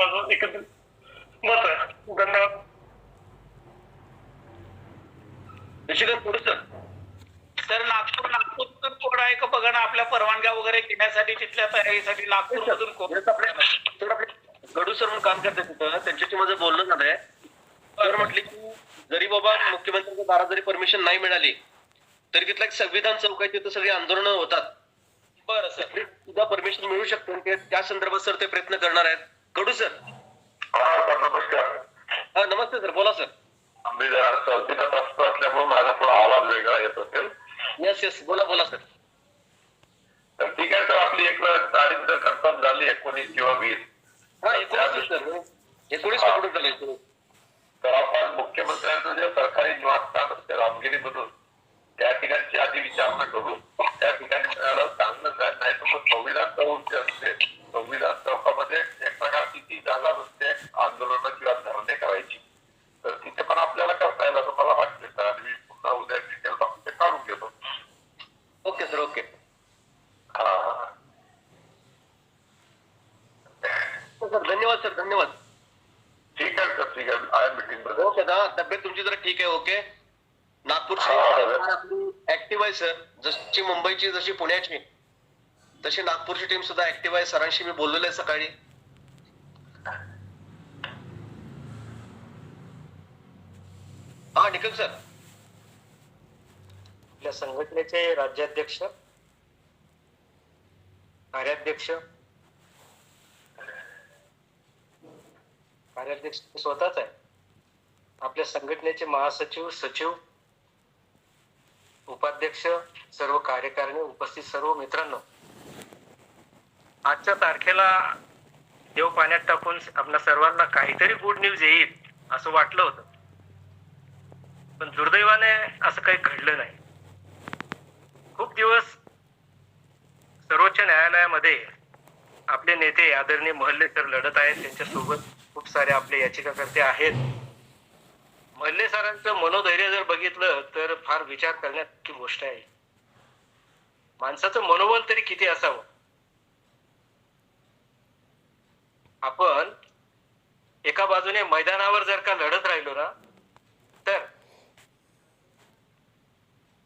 माझं एकत्रित मत आहे. धन्यवाद सर. तर नागपूर नागपूर तर थोडं आहे का बघा ना आपल्या परवानग्या वगैरे घेण्यासाठी तिथल्या तयारीसाठी नागपूर मधून कोण गडू सर म्हणून काम करतात तिथं. त्यांच्याशी माझं बोलणं झालंय. तर म्हटले की जरी बाबा मुख्यमंत्र्यांच्या दारात जरी परमिशन नाही मिळाली तरी तिथला एक संविधान चौक आहे तिथं सगळी आंदोलनं होतात. बरं सर. तरी सुद्धा परमिशन मिळू शकतं. त्या संदर्भात सर ते प्रयत्न करणार आहेत. गडू सर. हा नमस्कार. हा नमस्ते सर बोला सर. आम्ही जरा प्रश्न असल्यामुळे माझा थोडा आवाज वेगळा येत असेल. येस येस बोला बोला सर. तर ठीक आहे सर आपली एक तारीख जर कन्फर्म झाली एकोणीस किंवा वीस. हा एकोणीस सर एकोणीस पकडून झाले. तर आपण मुख्यमंत्र्यांचं जे सरकारी निवासस्थान असते रामगिरीमधून त्या ठिकाणची आधी विचारणा करू. त्या ठिकाणी मिळालं चांगलंच आहे नाही तर मग संविधान चौक जे असते. संविधान चौकामध्ये ती जागा नसते आंदोलन किंवा धरणे करायची. तर तिथे पण आपल्याला करता येईल असं मला वाटते. सर आणि मी पुन्हा उद्या डिटेल ते काढून घेतो. Okay sir okay. हा. सर धन्यवाद सर धन्यवाद. ठीक आहे सर ठीक आहे. आहे मीटिंगमध्ये. ओके हा तब्येत तुमची जरा ठीक आहे ओके. नागपूरची ऍक्टिव्ह आहे सर. जशी मुंबईची जशी पुण्याची तशी नागपूरची टीम सुद्धा ऍक्टिव्ह आहे. सरांशी मी बोललेलो आहे सकाळी. हा निखिल सर. आपल्या संघटनेचे राज्याध्यक्ष कार्याध्यक्ष कार्याध्यक्ष स्वतःच आहे आपल्या संघटनेचे महासचिव सचिव उपाध्यक्ष सर्व कार्यकारिणी उपस्थित सर्व मित्रांनो. आजच्या तारखेला देव पाण्यात टाकून आपल्या सर्वांना काहीतरी गुड न्यूज येईल असं वाटलं होतं. पण दुर्दैवाने असं काही घडलं नाही. खूप दिवस सर्वोच्च न्यायालयामध्ये आपले नेते आदरणीय महल्लेकर लढत आहेत. त्यांच्यासोबत खूप सारे आपले याचिकाकर्ते आहेत. महल्ले सरांचं मनोधैर्य जर बघितलं तर फार विचार करण्याची गोष्ट आहे. माणसाचं मनोबल तरी किती असावं? आपण एका बाजूने मैदानावर जर का लढत राहिलो ना तर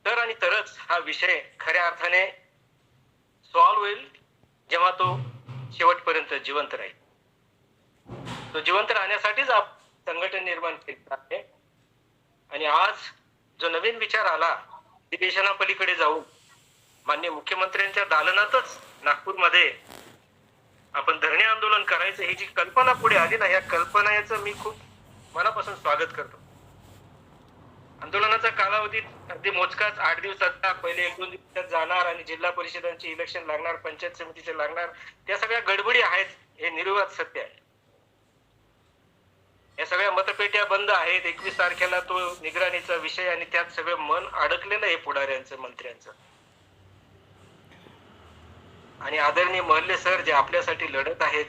तर आणि तरच हा विषय खऱ्या अर्थाने सॉल्व्ह होईल जेव्हा तो शेवटपर्यंत जिवंत राहील. तो जिवंत राहण्यासाठीच आप संघटन निर्माण केलं आहे. आणि आज जो नवीन विचार आला अधिवेशनापलीकडे जाऊन मान्य मुख्यमंत्र्यांच्या दालनातच नागपूरमध्ये आपण धरणे आंदोलन करायचं ही जी कल्पना पुढे आली ना या कल्पनेचं मी खूप मनापासून स्वागत करतो. आंदोलनाचा कालावधी अगदी मोजकाच आठ दिवसाचा. पहिले एक दोन दिवसात जाणार आणि जिल्हा परिषदांचे इलेक्शन लागणार पंचायत समितीचे लागणार. त्या सगळ्या गडबडी आहेत हे निर्वाद सत्य आहे. या सगळ्या मतपेट्या बंद आहेत. एकवीस तारखेला तो निगराणीचा विषय आणि त्यात सगळं मन अडकलेलं आहे पुढाऱ्यांचं मंत्र्यांचं. आणि आदरणीय महल्ले सर जे आपल्यासाठी लढत आहेत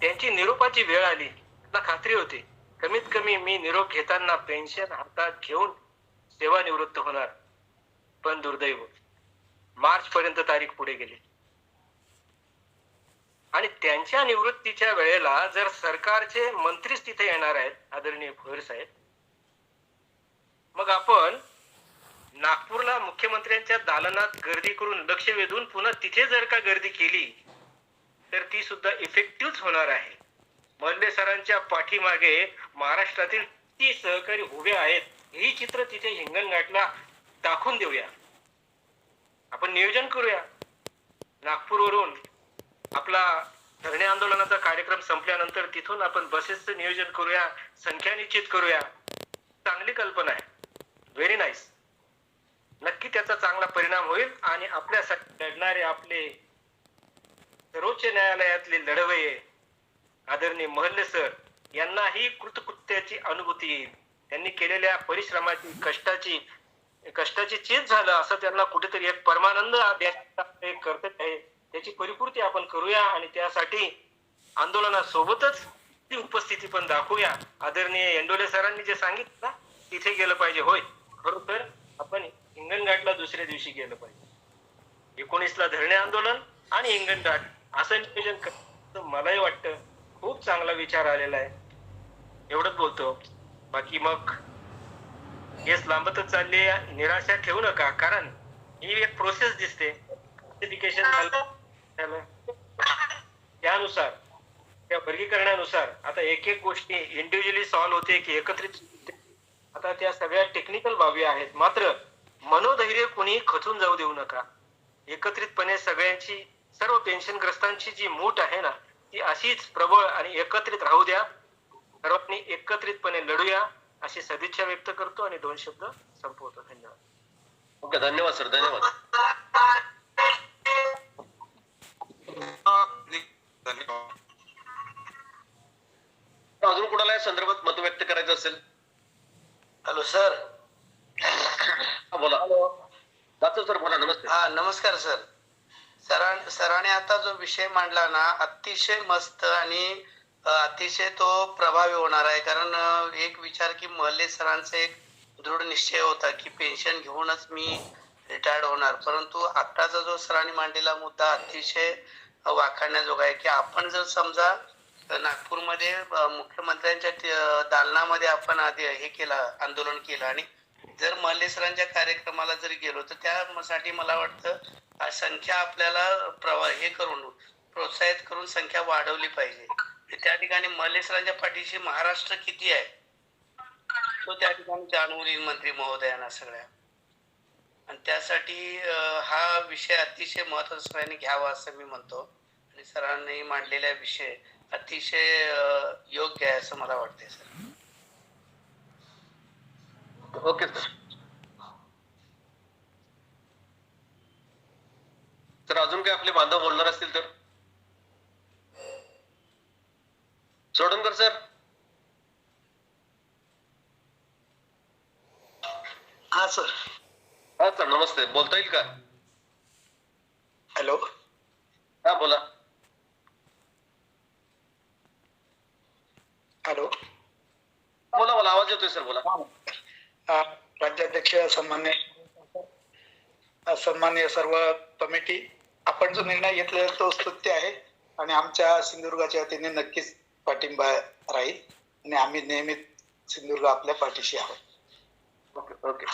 त्यांची निरोपाची वेळ आली. त्यांना खात्री होती. कमीत कमी मी निरोप घेताना पेन्शन हातात घेऊन सेवानिवृत्त होणार. पण दुर्दैव. मार्च पर्यंत तारीख पुढे गेली. आणि त्यांच्या निवृत्तीच्या वेळेला जर सरकारचे मंत्रीच तिथे येणार आहेत आदरणीय भोईर साहेब मग आपण नागपूरला मुख्यमंत्र्यांच्या दालनात गर्दी करून लक्ष वेधून पुन्हा तिथे जर का गर्दी केली तर ती सुद्धा इफेक्टिव्ह होणार आहे. मल्ले सरांच्या पाठीमागे महाराष्ट्रातील ती सहकारी उभे आहेत. ही चित्र तिथे हिंगणघाटला दाखवून देऊया. आपण नियोजन करूया. नागपूरवरून आपला धरणे आंदोलनाचा कार्यक्रम संपल्यानंतर तिथून आपण बसेसचं नियोजन करूया. संख्या निश्चित करूया. चांगली कल्पना आहे. व्हेरी नाईस नक्की त्याचा चांगला परिणाम होईल आणि आपल्यासाठी लढणारे आपले सर्वोच्च न्यायालयातले लढवये आदरणीय महल्ले सर यांनाही कृतकृत्याची अनुभूती येईल. त्यांनी केलेल्या परिश्रमाची कष्टाची कष्टाची चीज झालं असं त्यांना कुठेतरी एक परमानंद एक कर्तव्य आहे त्याची परिपूर्ती आपण करूया आणि त्यासाठी आंदोलनासोबतच ती उपस्थिती पण दाखवूया. आदरणीय एंडोले सरांनी जे सांगितलं ना तिथे गेलं पाहिजे. होय खरोखर आपण हिंगणघाटला दुसऱ्या दिवशी गेलं पाहिजे. एकोणीसला धरणे आंदोलन आणि हिंगणघाट असं नियोजन कर मलाही वाटतं. खूप चांगला विचार आलेला आहे. एवढंच बोलतो. बाकी मग केस लांबतच चालली आहे. निराशा ठेवू नका कारण ही एक प्रोसेस दिसते. Certification झालं त्यानुसार त्या वर्गीकरणानुसार आता एक एक गोष्टी इंडिव्हिज्युअली सॉल्व्ह होते की एकत्रित होते. आता त्या सगळ्या टेक्निकल बाबी आहेत. मात्र मनोधैर्य कोणी खचून जाऊ देऊ नका. एकत्रितपणे सगळ्यांची सर्व पेन्शनग्रस्तांची जी मूठ आहे ना ती अशीच प्रबळ आणि एकत्रित राहू द्या. सर्वांनी एकत्रितपणे लढूया अशी सदिच्छा व्यक्त करतो आणि दोन शब्द संपवतो. धन्यवाद. ओके धन्यवाद सर धन्यवाद. धन्यवाद अजून कुणाला या संदर्भात मत व्यक्त करायचं असेल? Hello sir. हा बोला. जातो सर बोला नमस्ते. हा नमस्कार सर. सरां सरांनी आता जो विषय मांडला ना अतिशय मस्त आणि अतिशय तो प्रभावी होणार आहे. कारण एक विचार की महल्ले सरांचा एक दृढ निश्चय होता की पेन्शन घेऊनच मी रिटायर्ड होणार. परंतु आत्ताचा जो सरांनी मांडलेला मुद्दा अतिशय वाखाणण्याजोगा आहे की आपण जर समजा नागपूरमध्ये मुख्यमंत्र्यांच्या ट- दालनामध्ये आपण आधी हे केलं आंदोलन केलं आणि जर मल्लेसरांच्या कार्यक्रमाला जर गेलो तर त्यासाठी मला वाटतं संख्या आपल्याला प्रवा हे करून प्रोत्साहित करून संख्या वाढवली पाहिजे. त्या ठिकाणी मल्लेसरांच्या पाठीशी महाराष्ट्र किती आहे? तो त्या ठिकाणी जाणून येईल मंत्री महोदयांना सगळ्या. आणि त्यासाठी हा विषय अतिशय महत्त्वाचा सगळ्यांनी घ्यावा असं मी म्हणतो. आणि सरांनी मांडलेला विषय अतिशय योग्य आहे असं मला वाटतंय सर. Okay sir. तर अजून काय आपले बांधव बोलणार असतील तर? सोडणकर सर. हा सर. हा सर नमस्ते. बोलता येईल का? हॅलो. हा बोला. हॅलो. बोला बोला आवाज येतोय सर बोला. राज्याध्यक्ष सन्मान्य सन्मान्य सर्व कमिटी. आपण जो निर्णय घेतलेला तो स्तुत्य आहे आणि आमच्या सिंधुदुर्गाच्या वतीने नक्कीच पाठिंबा राहील आणि आम्ही नेहमी सिंधुदुर्ग आपल्या पाठीशी आहोत. Okay okay.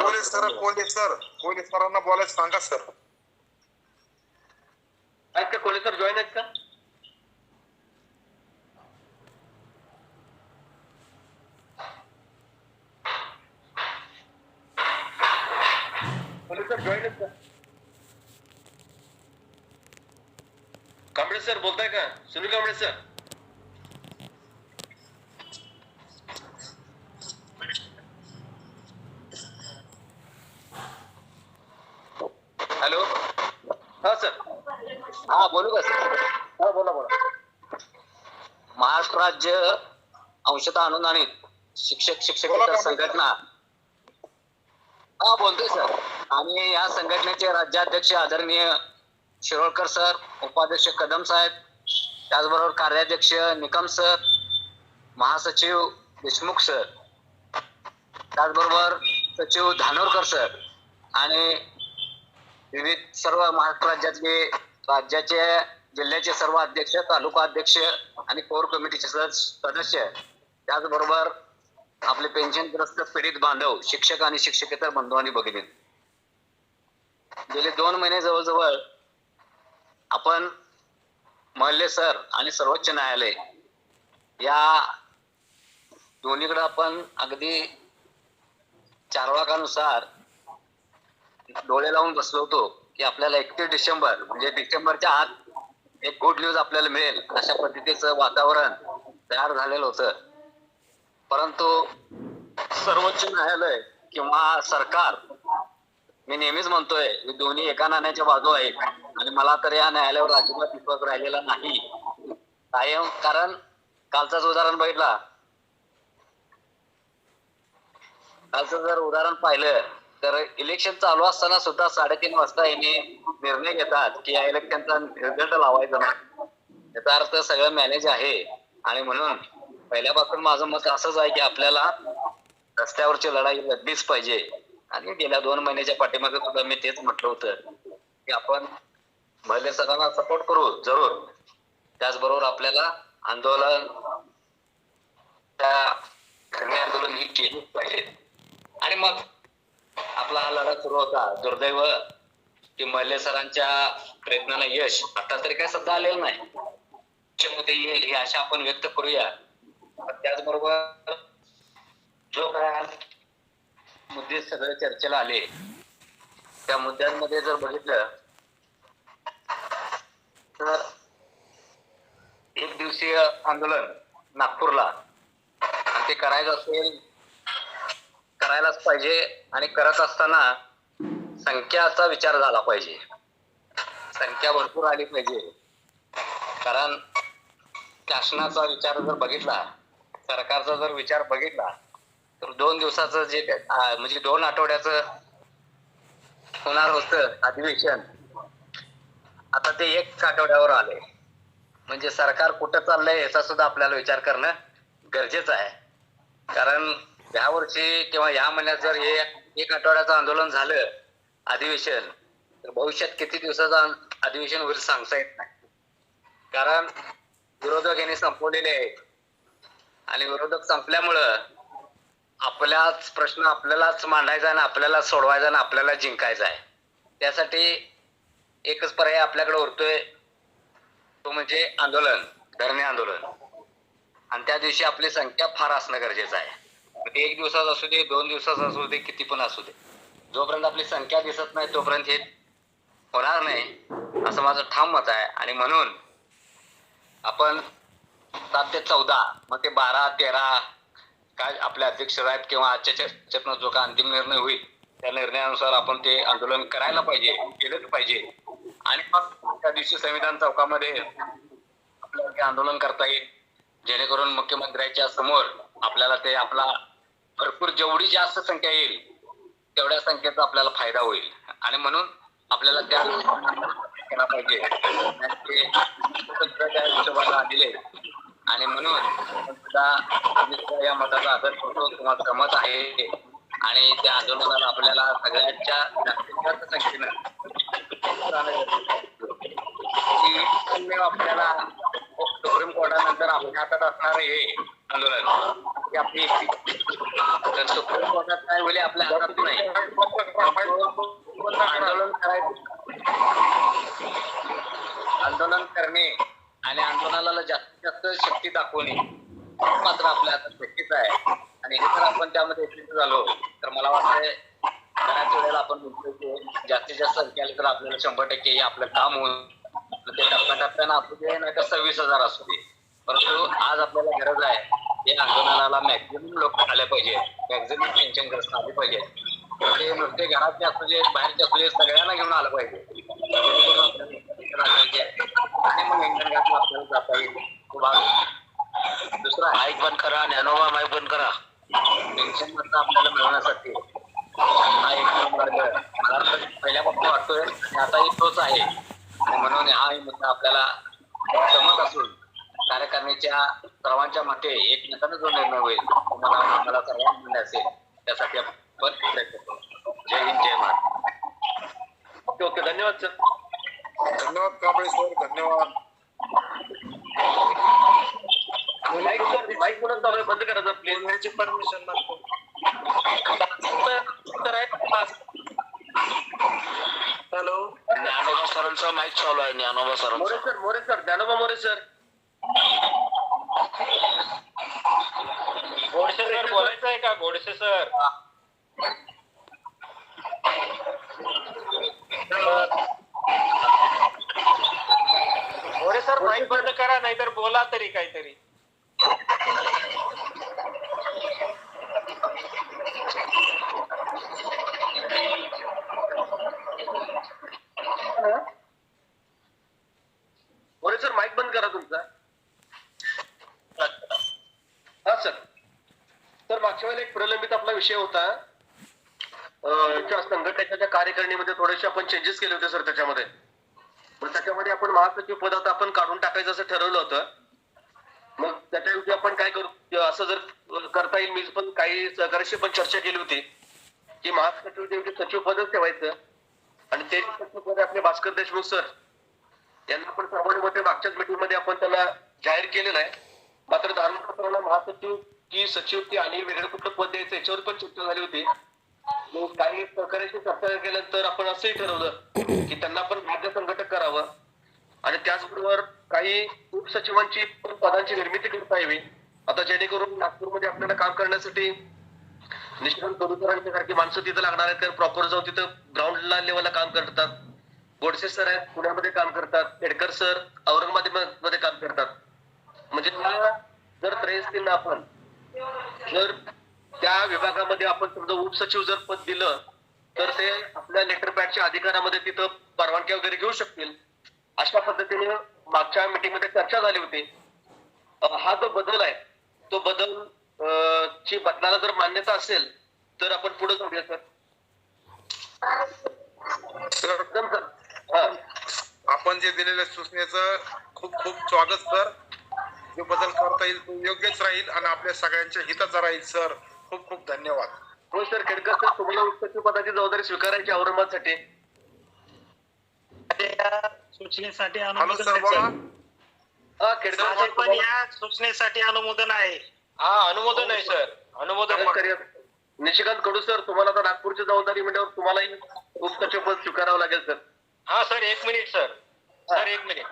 Kole sir Kole sir Kole सरांना बोलायला सांगा सर. आहेत का कोणी सर? जॉईन आहेत का? सर कांबळे सर बोलताय का? सुनील कांबळे सर. हॅलो? हा सर. हा बोलू का सर? हा बोला बोला. महाराष्ट्र राज्य अंशतः अनुदानित शिक्षक शिक्षकेतर संघटना. हा बोलतोय सर. आणि या संघटनेचे राज्याध्यक्ष आदरणीय शिरोळकर सर उपाध्यक्ष कदम साहेब त्याचबरोबर कार्याध्यक्ष निकम सर महासचिव देशमुख सर त्याचबरोबर सचिव धानोरकर सर आणि विविध सर्व महाराष्ट्र राज्यातले राज्याचे जिल्ह्याचे सर्व अध्यक्ष तालुका अध्यक्ष आणि कोर कमिटीचे सदस्य सदस्य त्याचबरोबर आपले पेन्शनग्रस्त पीडित बांधव शिक्षक आणि शिक्षकेतर बंधू आणि भगिनी गेले दोन महिने जवळजवळ आपण महल्ले सर आणि सर्वोच्च न्यायालय या दोन्हीकडे आपण अगदी चारवाकानुसार डोळे लावून बसलो होतो की आपल्याला एकतीस डिसेंबर म्हणजे डिसेंबरच्या आत एक गुड न्यूज आपल्याला मिळेल. अशा पद्धतीचं वातावरण तयार झालेलं होतं. परंतु सर्वोच्च न्यायालय किंवा सरकार मी नेहमीच म्हणतोय दोन्ही एका नाण्याच्या बाजू आहेत आणि मला तर या न्यायालयावर अजिबात विश्वास राहिलेला नाही. कायम कारण कालचाच उदाहरण बघितला. कालचं जर उदाहरण पाहिलं तर इलेक्शन चालू असताना सुद्धा साडेतीन वाजता यांनी निर्णय घेतात की या इलेक्शनचा रिझल्ट लावायचा नाही. याचा अर्थ सगळं मॅनेज आहे. आणि म्हणून पहिल्यापासून माझं मत असंच आहे की आपल्याला रस्त्यावरची लढाई लढलीच पाहिजे. आणि गेल्या दोन महिन्याच्या पाठीमागे सुद्धा मी तेच म्हटलं होतं की आपण महिले सरांना सपोर्ट करू जरूर. त्याचबरोबर आपल्याला आंदोलन त्या आंदोलन ही केलीच पाहिजे. आणि मग आपला हा लढा सुरू होता. दुर्दैव की महिले सरांच्या प्रयत्नाला यश आता तरी काय सध्या आलेलं नाही. मध्ये येईल ही आशा आपण व्यक्त करूया. त्याचबरोबर जो काय मुद्दे सगळे चर्चेला आले. त्या मुद्द्यांमध्ये जर बघितलं तर एक दिवसीय आंदोलन नागपूरला. ते करायचं असेल करायलाच पाहिजे आणि करत असताना संख्याचा विचार झाला पाहिजे. संख्या भरपूर आली पाहिजे. कारण शासनाचा विचार जर बघितला सरकारचा जर विचार बघितला तर दोन दिवसाचं जे म्हणजे दोन आठवड्याचं होणार होतं अधिवेशन आता ते एक आठवड्यावर आले म्हणजे सरकार कुठं चाललंय याचा सुद्धा आपल्याला विचार करणं गरजेचं आहे. कारण ह्या वर्षी किंवा ह्या महिन्यात जर हे एक आठवड्याचं आंदोलन झालं अधिवेशन तर भविष्यात किती दिवसाचं अधिवेशन होईल सांगता येत नाही. कारण विरोधक यांनी संपवलेले आहेत. आणि विरोधक संपल्यामुळं आपल्याच प्रश्न आपल्यालाच मांडायचा आणि आपल्याला सोडवायचा आणि आपल्याला जिंकायचा आहे. त्यासाठी एकच पर्याय आपल्याकडे उरतोय तो म्हणजे आंदोलन धरणे आंदोलन. आणि त्या दिवशी आपली संख्या फार असणं गरजेचं आहे. एक दिवसाचा असू दे दोन दिवसाचा असू दे किती पण असू दे. जोपर्यंत आपली संख्या दिसत नाही तोपर्यंत हे होणार नाही असं माझं ठाम मत आहे. आणि म्हणून आपण सात ते चौदा मग ते बारा तेरा काय आपले अध्यक्ष आहेत किंवा आजच्या चर्चेतनं जो काय अंतिम निर्णय होईल त्या निर्णयानुसार आपण ते आंदोलन करायला पाहिजे केलंच पाहिजे. आणि मग त्या दिवशी संविधान चौकामध्ये आपल्याला ते आंदोलन करता येईल. जेणेकरून मुख्यमंत्र्यांच्या समोर आपल्याला ते आपला भरपूर जेवढी जास्त संख्या येईल तेवढ्या संख्येचा आपल्याला फायदा होईल. आणि म्हणून आपल्याला त्या केला पाहिजे. आलेले आणि म्हणून सुद्धा या मताचा आदर करतो. किंवा सहमत आहे. आणि त्या आंदोलनाला आपल्याला सगळ्यांच्या जास्तीत जास्त संख्येनं आपल्याला सुप्रीम कोर्टानंतर आपल्या हातात असणार हे आंदोलन. की आपली तर सुप्रीम कोर्टात काय होईल आपल्या हातात नाही आंदोलन करायचं आंदोलन करणे आणि आंदोलनाला जास्त शक्ती दाखवणे मात्र आपल्या हातात शक्तीच आहे. आणि हे जर आपण त्यामध्ये यशस्वी झालो तर मला वाटतंय बऱ्याच वेळेला आपण म्हणतो की जास्तीत जास्त संख्या तर आपल्याला शंभर टक्के आपलं काम होईल. ते टप्प्याटप्प्यानं असू दे नाही तर सव्वीस हजार असू दे. परंतु आज आपल्याला गरज आहे या आंदोलनाला मॅक्झिमम लोक आले पाहिजे. मॅक्झिमम पेन्शनग्रस्त आले पाहिजे. ते नुसते घरातले असू दे बाहेरचे असू दे सगळ्यांना घेऊन आलं पाहिजे. आणि मग इंटरनेटला आपल्याला जाता येईल. दुसरा माईक बंद करा ज्ञानोबा माईक बंद करा. पेन्शन मधनं आपल्याला मिळवण्यासाठी. हा एक मार्ग मला पहिल्यापासून वाटतोय आणि आताही तोच आहे. आणि म्हणून हा मुद्दा आपल्याला समज असून कार्यकारिणीच्या सर्वांच्या मते एकमेकांना जो निर्णय होईल मला आम्हाला सर्वांना निर्णय असेल. त्यासाठी आपण प्रयत्न करू. जय हिंद जय महाराज ओके ओके. धन्यवाद सर धन्यवाद कांबळे सर धन्यवाद माईक सर माईक म्हणून चालू आहे बंद करायचं प्लीज परमिशन मागतो? हॅलो? ज्ञानोबा सरांचा माईक चालू आहे Dnyanoba More sir More sir Dnyanoba More sir. Godse sir बोलायचं आहे का? Godse sir. Gode sir mike बंद करा नाहीतर बोला तरी काहीतरी मोरे सर माईक बंद करा तुमचा. हा सर. तर मागच्या वेळेला एक प्रलंबित आपला विषय होता. अं, संघटनेच्या कार्यकारिणीमध्ये थोडेसे आपण चेंजेस केले होते सर त्याच्यामध्ये. मग त्याच्यामध्ये आपण महासचिव पद आता आपण काढून टाकायचं असं ठरवलं होतं. मग त्याच्याऐवजी आपण काय करू असं जर करता येईल मी पण काही सहकार्याशी पण चर्चा केली होती. की महासचिव सचिव पदच ठेवायचं. आणि ते सचिव पद आपले भास्कर देशमुख सर यांना आपण सर्वांमध्ये मागच्याच मीटिंगमध्ये आपण त्यांना जाहीर केलेलं आहे. मात्र धार्मिक महासचिव की सचिव की आणि वेगळं कुठलं पद द्यायचं याच्यावर पण चर्चा झाली होती. मग काही सहकार्याची चर्चा केल्यानंतर आपण असंही ठरवलं की त्यांना पण राज्य संघटक करावं. आणि त्याचबरोबर काही उपसचिवांची पण पदांची निर्मिती करता यावी. आता जेणेकरून नागपूरमध्ये आपल्याला काम करण्यासाठी निष्कांत करुसरांच्या सारखी माणसं तिथं लागणार आहेत. कारण प्रॉपर जाऊन तिथं ग्राउंडला लेवलला काम करतात. गोडसे सर आहेत पुण्यामध्ये काम करतात एडकर सर औरंगाबादमध्ये काम करतात. म्हणजे जर त्रयस्थींना आपण जर त्या विभागामध्ये आपण समजा उपसचिव जर पद दिलं तर ते आपल्या लेटर पॅडच्या अधिकारामध्ये तिथं परवानग्या वगैरे घेऊ शकतील. अशा पद्धतीने मागच्या मीटिंगमध्ये चर्चा झाली होती. हा जो बदल आहे तो बदल ची बदलाला जर मान्यता असेल तर आपण पुढे जाऊया सर. सर एकदम सर आपण जे दिलेल्या सूचनेचं खूप खूप स्वागत सर. जो बदल करता येईल तो योग्यच राहील आणि आपल्या सगळ्यांच्या हिताचा राहील सर. खूप खूप धन्यवाद. हो सर. खेडकर सर तुम्हाला उपसचिव पदाची जबाबदारी स्वीकारायची औरंगाबादसाठी. या सूचनेसाठी हॅलो सर बोला. हा खेडकर पण या सूचनेसाठी अनुमोदन आहे. हा अनुमोदन आहे सर. अनुमोदन. निशिकांत कडू सर तुम्हाला आता नागपूरची जबाबदारी म्हणल्यावर तुम्हालाही उपसचिव पद स्वीकारावं लागेल सर. हा सर एक मिनिट सर. सर एक मिनिट.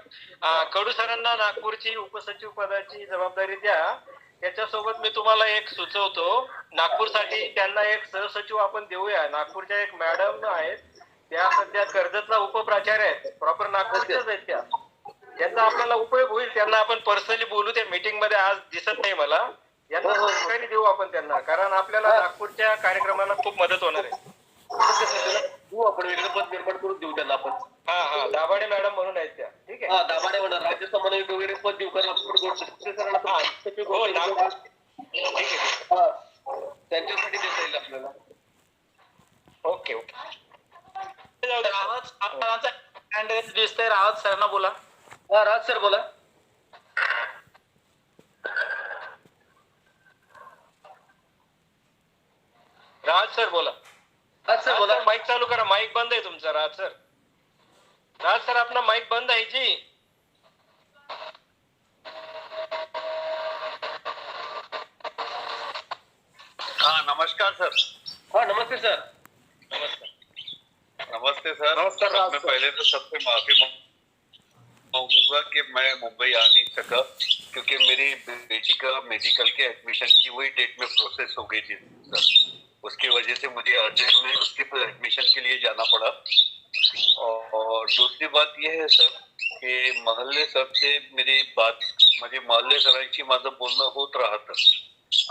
कडू सरांना नागपूरची उपसचिव पदाची जबाबदारी द्या. त्याच्यासोबत मी तुम्हाला एक सुचवतो. नागपूरसाठी त्यांना एक सहसचिव आपण देऊया. नागपूरच्या एक मॅडम आहेत. त्या सध्या कर्जतला उपप्राचार्य आहेत. प्रॉपर नागपूरच्याच आहेत त्या. त्यांचा आपल्याला उपयोग होईल. त्यांना आपण पर्सनली बोलू त्या मीटिंगमध्ये आज दिसत नाही मला. यांना हो, हो. सहकार्य देऊ आपण त्यांना. कारण आपल्याला नागपूरच्या कार्यक्रमाला खूप मदत होणार आहे. देऊ आपण वेगळं पद निर्माण करून देऊ त्यांना आपण. हा हा. दाभाडे मॅडम म्हणून आहेत त्या. ठीक आहे. हा दाभाडे म्हणा. राज्य समन्वयक वगैरे पद देऊ कारण आपण हा. हो. ठीक आहे हा. त्यांच्यासाठी देता येईल आपल्याला. Okay okay. रावत दिसतंय. रावत सरांना बोला. हा राज सर बोला. राज सर बोला. राज सर बोला माईक चालू करा. माईक बंद आहे तुमचा राज सर राज सर अपना माईक बंद आहे जी. हाँ नमस्कार सर हा नमस्ते सर नमस्ते सर नमस्कार, राज मैं सर। पहले तो सबसे माफ़ी मांगूँगा कि मैं मुंबई आ नहीं सका क्योंकि मेरी बेटी का मेडिकल के एडमिशन की वही डेट में प्रोसेस हो गई थी सर उसकी वजह से मुझे अर्जेंट में उसके एडमिशन के लिए जाना पड़ा। और और दूसरी बात यह है सर की महल्ले सर से मेरी बात म्हणजे महल्ले सरांशी माझं बोलणं होत राहतं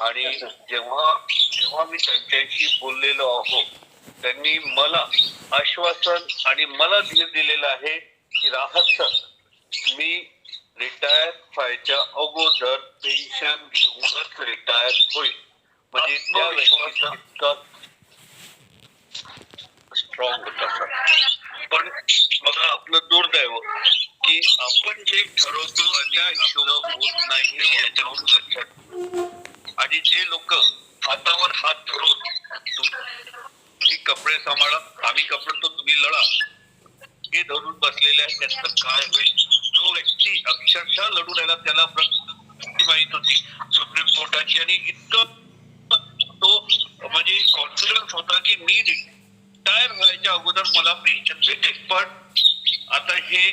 आणि जेव्हा जेव्हा मी त्यांच्याशी बोललेलो आहो त्यांनी मला आश्वासन आणि मला धीर दिलेलं आहे की राहत सर मी रिटायर व्हायच्या अगोदर पेन्शन घेऊनच रिटायर होईल. म्हणजे त्या विश्वास इतका स्ट्रॉंग होता सर. पण बघा आपलं दुर्दैव की आपण जे ठरवतो त्या हिशोब होत नाही याच्यावर लक्षात आणि जे लोक हातावर हात धरून तुम- तुम्ही कपडे सांभाळा आम्ही कपडे तो तुम्ही लढा. हे धरून बसलेले आहे त्यांचं काय होईल? जो व्यक्ती अक्षरशः लढून राहिला त्याला माहीत होती. सुप्रीम कोर्टाची. आणि इतकं म्हणजे कॉन्फिडन्स होता की मी रिटायर व्हायच्या अगोदर मला पेन्शन भेटेल. पण आता हे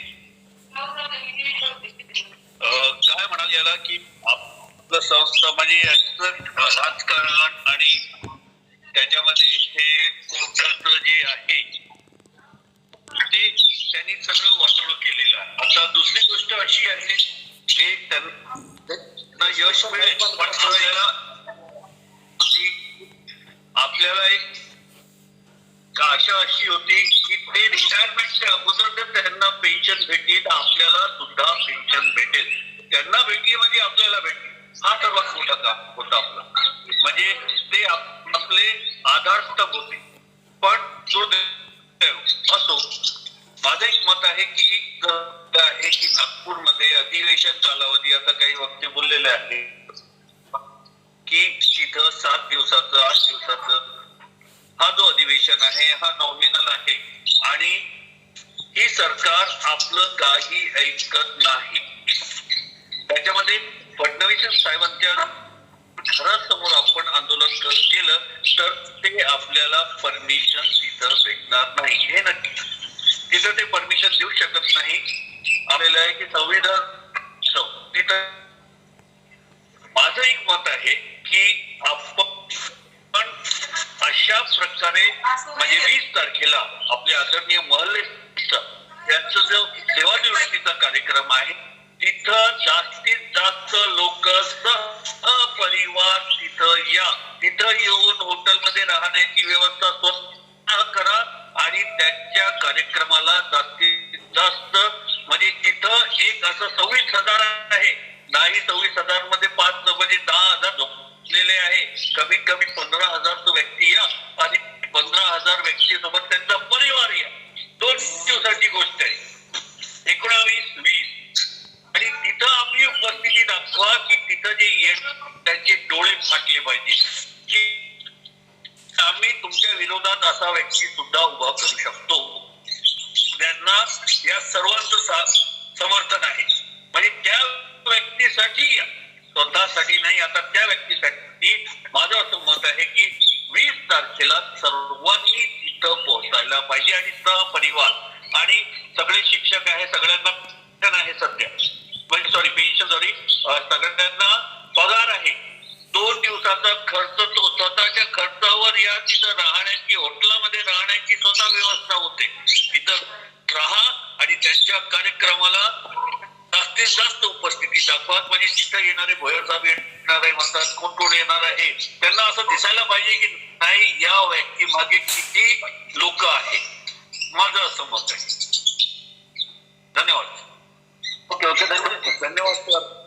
काय म्हणाल याला की आपलं संस्था म्हणजे राजकारण आणि त्याच्यामध्ये हे कोर्टाचं जे आहे ते त्यांनी सगळं वाटोळ केलेलं आहे. आता दुसरी गोष्ट अशी आहे की त्यांना यश मिळेल पण आपल्याला एक आशा अशी होती की ते रिटायरमेंटच्या अगोदर जर त्यांना पेन्शन भेटली तर आपल्याला सुद्धा पेन्शन भेटेल. त्यांना भेटली म्हणजे आपल्याला भेटली. हा सर्वात मोठा काम होता आपला. म्हणजे ते आपले आधारस्तंभ होते. पण जो असो माझं एक मत आहे की आहे की नागपूरमध्ये अधिवेशन कालावधी आता काही वक्ते बोललेले आहे की तिथं सात दिवसाचं आठ दिवसाचं हा जो अधिवेशन आहे हा नॉमिनल आहे. आणि ही सरकार आपलं काही ऐकत नाही. त्याच्यामध्ये फडणवीस साहेबांच्या घरासमोर आपण आंदोलन केलं तर ते आपल्याला परमिशन तिथं भेटणार नाही. हे नक्की. तिथं ते परमिशन देऊ शकत नाही. आलेलं आहे की संविधान तिथं माझं एक मत आहे की आपण अशा प्रकारे म्हणजे वीस तारखेला आपले आदरणीय महल्ले यांचा जो सेवानिवृत्तीचा कार्यक्रम आहे तिथं जास्तीत जास्त लोक परिवार तिथं या. तिथं येऊन हॉटेलमध्ये राहण्याची व्यवस्था स्वतः करा आणि त्याच्या कार्यक्रमाला जास्तीत जास्त म्हणजे तिथं एक असं सव्वीस हजार आहे. नाही सव्वीस हजारमध्ये पाच म्हणजे दहा हजार आहे. कमीत कमी पंधरा हज़ार तो व्यक्ती या आणि हज़ार व्यक्ती सोबत त्यांचा परिवार या. दोन गोष्ट आहे. एकोणावीस वीस. आणि तिथं दाखवा की तिथं जे येण, त्यांचे फाटले पाहिजे. की आम्ही तुमच्या विरोधात असा व्यक्ती सुद्धा उभा करू शकतो. त्यांना समर्थन त्या व्यक्तीसाठी या. स्वतःसाठी नाही, आता तारखेला सर्वांनी तिथं पोहोचायला पाहिजे आणि सहपरिवार आणि सगळे शिक्षक आहे सगळ्यांना पेन्शन आहे सध्या. म्हणजे सॉरी पेन्शन सॉरी सगळ्यांना पगार आहे. दोन दिवसाचा खर्च तो स्वतःच्या खर्चावर या तिथं राहण्याची हॉटेलमध्ये राहण्याची स्वतः व्यवस्था होते. तिथं राहा आणि त्यांच्या कार्यक्रमाला जास्तीत जास्त उपस्थिती दाखवत म्हणजे तिथं येणारे भोयर साहेब येणार आहे म्हणतात कोण कोण येणार आहे? त्यांना असं दिसायला पाहिजे की नाही या व्यक्ती मागे किती लोक आहेत? माझं असं मत आहे. धन्यवाद. ओके ओके धन्यवाद. धन्यवाद सर.